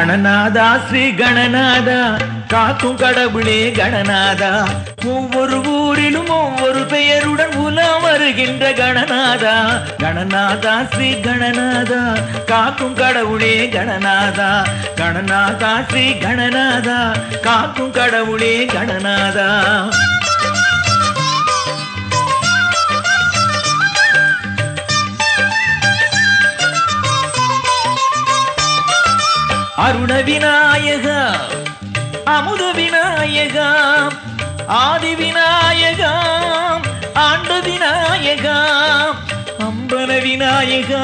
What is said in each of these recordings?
கணநாதா ஸ்ரீ கணநாதா காக்கும் கடவுளே கணநாதா. ஒவ்வொரு ஊரிலும் ஒவ்வொரு பெயருடன் உலா வருகின்ற கணநாதா. கணநாதா ஸ்ரீ கணநாதா காக்கும் கடவுளே கணநாதா. கணநாதா ஸ்ரீ கணநாதா காக்கும் கடவுளே கணநாதா. அருண விநாயகா அமுத விநாயகா ஆதி விநாயகா ஆண்ட விநாயகா அம்பன விநாயகா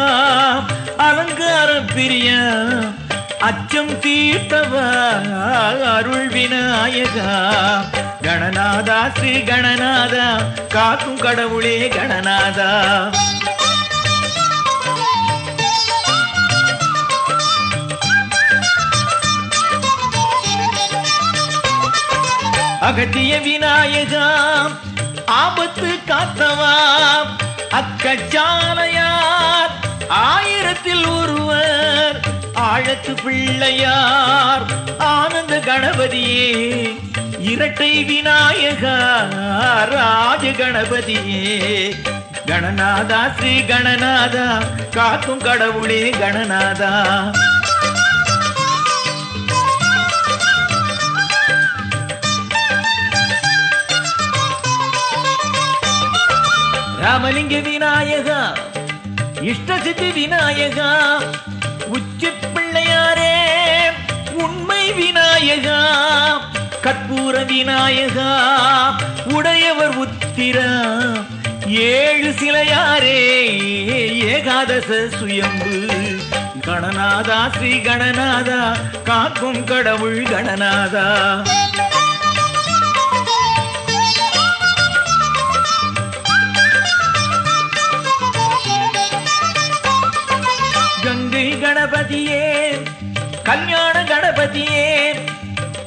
அலங்கார பிரிய அச்சம் தீர்த்தவா அருள் விநாயகா. கணநாதா ஸ்ரீ கணநாதா காக்கும் கடவுளே கணநாதா. அகத்திய விநாயகா ஆபத்து காத்தவா? அக்கச்சாலையார் ஆயிரத்தில் ஒருவர் ஆழத்து பிள்ளையார் ஆனந்த கணபதியே. இரட்டை விநாயகா ராஜ கணபதியே. கணநாதா ஸ்ரீ கணநாதா காக்கும் கடவுளே கணநாதா. ராமலிங்க விநாயகா இஷ்ட சித்தி விநாயகா உச்சி பிள்ளையாரே உண்மை விநாயகா கற்பூர விநாயகா உடையவர் உத்திரா ஏழு சிலையாரே ஏகாதச சுயம்பு. கணநாதா ஸ்ரீ கணநாதா காக்கும் கடவுள் கணநாதா.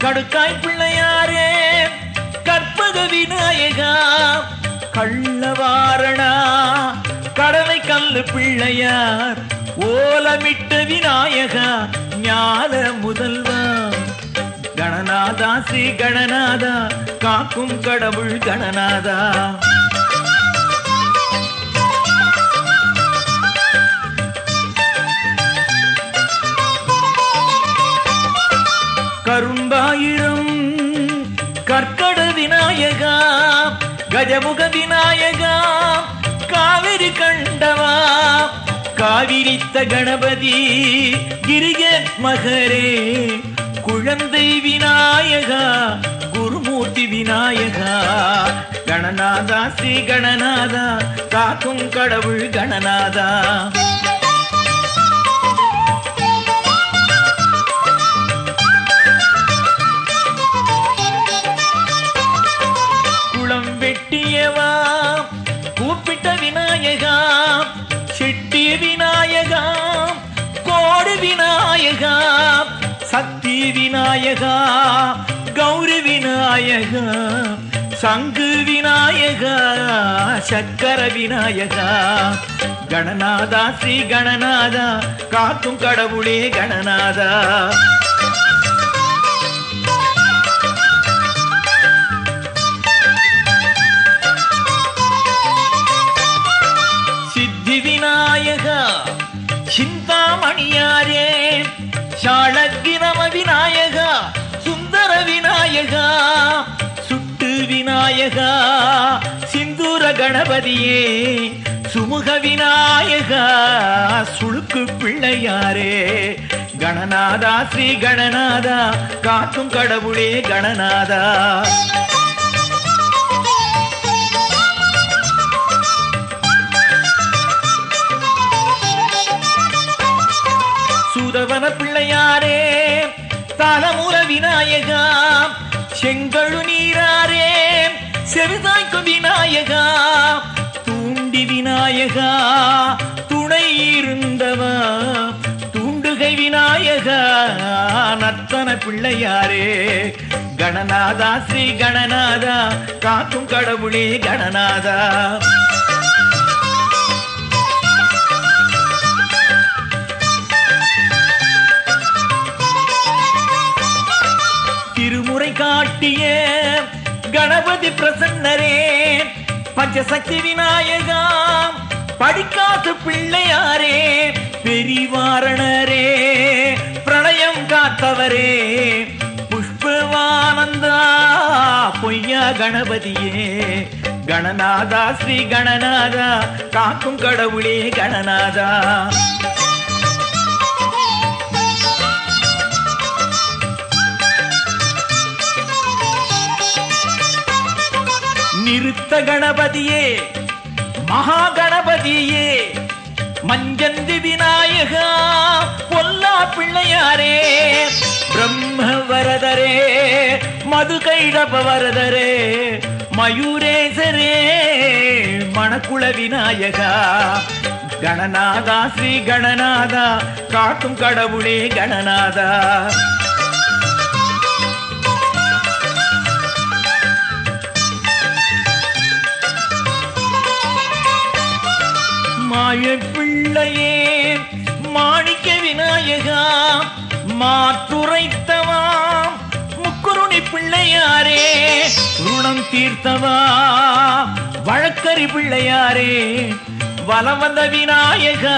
கடுக்காய் பிள்ளையாரே கற்பக விநாயகா கள்ளவாரணா கடலை கல்லு பிள்ளையார் ஓலமிட்ட விநாயகா ஞான முதல்வா. கணநாதா ஸ்ரீ கணநாதா காக்கும் கடவுள் கணநாதா. கருண் விநாயகா கஜமுக விநாயகா காவிரி கண்டவா காவிரித்த கணபதி கிரிஜத் மகரே குழந்தை விநாயகா குருமூர்த்தி விநாயகா கணநாதா ஸ்ரீ கணநாதா காக்கும் கடவுள் கணநாதா. சக்தி விநாயகா கௌரி விநாயகா சங்கு விநாயகா சக்கர விநாயகா. கணநாதா ஸ்ரீ கணநாதா காக்கும் கடவுளே கணநாதா. விநாயகா சுட்டு விநாயகா சிந்தூர கணபதியே சுமுக விநாயகா சுழுக்கு பிள்ளையாரே. கணநாதா ஸ்ரீ கணநாதா காக்கும் கடவுளே கணநாதா. சூதவன பிள்ளையாரே தலமுல விநாயகா செங்கழு நீராரே செவிதாய்க்கு விநாயகா தூண்டி விநாயகா துணை இருந்தவா தூண்டுகை விநாயகா நத்தன பிள்ளையாரே. கணநாதா ஸ்ரீ கணநாதா காக்கும் கடவுளே கணநாதா. காட்டிய கணபதி பிரசன்னரே பஞ்சசக்தி விநாயகா படிக்காத்து பிள்ளையாரே பெரிவாரணரே பிரளயம் காத்தவரே புஷ்பவானந்தா பொய்யா கணபதியே கணநாதா ஸ்ரீ கணநாதா காக்கும் கடவுளே கணநாதா. நிறுத்த கணபதியே மகா கணபதியே மஞ்சந்தி விநாயகா பொல்லா பிள்ளையாரே பிரம்ம வரதரே மது கைடப வரதரே மயூரேசரே மணக்குள விநாயகா கணநாதா ஸ்ரீ கணநாதா காட்டும் கடவுளே கணநாதா. மாய பிள்ளையே மாணிக்க விநாயகா மாத்துரைத்தவா முக்குருணி பிள்ளையாரே ருணம் தீர்த்தவா வழக்கறி பிள்ளையாரே வலம் வந்த விநாயகா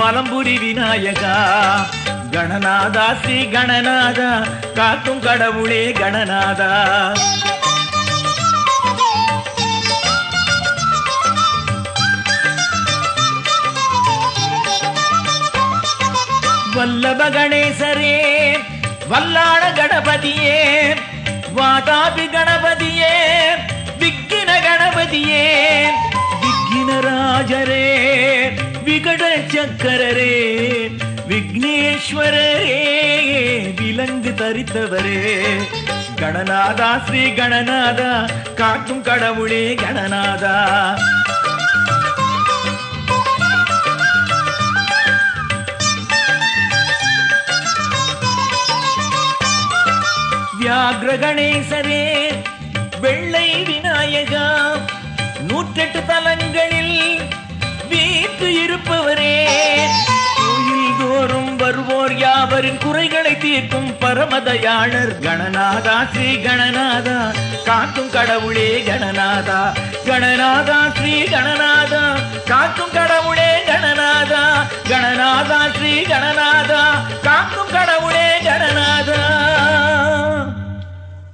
வலம்புரி விநாயகா. கணநாதா ஸ்ரீ கணநாதா காக்கும் கடவுளே கணநாதா. வல்லப கணேசரே வல்லாள கணபதியே வாதாபி கணபதியே விக்கின கணபதியே விக்கினராஜரே விகட சக்கரரே விக்னேஸ்வரரே விலங்கு தரித்தவரே. கணநாதா ஸ்ரீ கணநாதா காக்கும் கடவுளே கணநாதா. வியாகிரகணேசரே வெள்ளை விநாயகா நூற்றெட்டு தலங்களில் வீட்டு இருப்பவரே. கோயில் தோறும் வருவோர் யாவரின் குறைகளை தீர்க்கும் பரமதயாளர் கணநாதா ஸ்ரீ கணநாதா. காக்கும் கடவுளே கணநாதா கணநாதா ஸ்ரீ கணநாதா. காக்கும் கடவுளே கணநாதா கணநாதா ஸ்ரீ கணநாதா. காக்கும் கடவுளே கணநாதா.